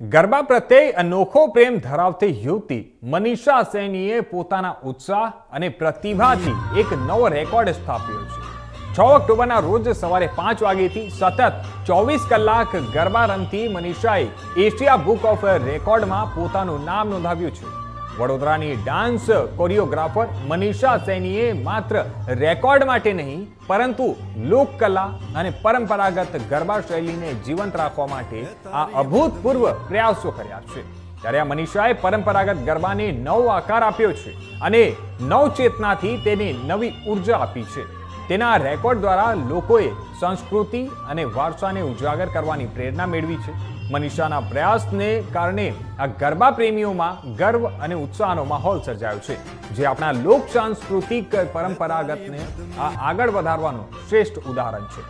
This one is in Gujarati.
ગરબા પ્રત્યે અનોખો પ્રેમ ધરાવતી યુવતી મનીષા સૈનીએ પોતાના ઉત્સાહ અને પ્રતિભાથી એક નવો રેકોર્ડ સ્થાપ્યો છે. છ ઓક્ટોબરના રોજ સવારે પાંચ વાગ્યેથી સતત ચોવીસ કલાક ગરબા રમતી મનીષાએ એશિયા બુક ઓફ રેકોર્ડમાં પોતાનું નામ નોંધાવ્યું છે. વડોદરાની ડાન્સ કોરિયોગ્રાફર મનીષા સૈનીએ માત્ર રેકોર્ડ માટે નહીં, પરંતુ લોકકલા અને પરંપરાગત ગરબા શૈલીને જીવંત રાખવા માટે આ અભૂતપૂર્વ પ્રયાસો કર્યા છે. ત્યારે આ મનીષાએ પરંપરાગત ગરબાને નવો આકાર આપ્યો છે અને નવચેતનાથી તેને નવી ઊર્જા આપી છે. તેના રેકોર્ડ દ્વારા લોકોએ સંસ્કૃતિ અને વારસાને ઉજાગર કરવાની પ્રેરણા મેળવી છે. મનીષાના પ્રયાસને કારણે આ ગરબા પ્રેમીઓમાં ગર્વ અને ઉત્સાહનો માહોલ સર્જાયો છે, જે આપણા લોક સાંસ્કૃતિક પરંપરાગતને આગળ વધારવાનું શ્રેષ્ઠ ઉદાહરણ છે.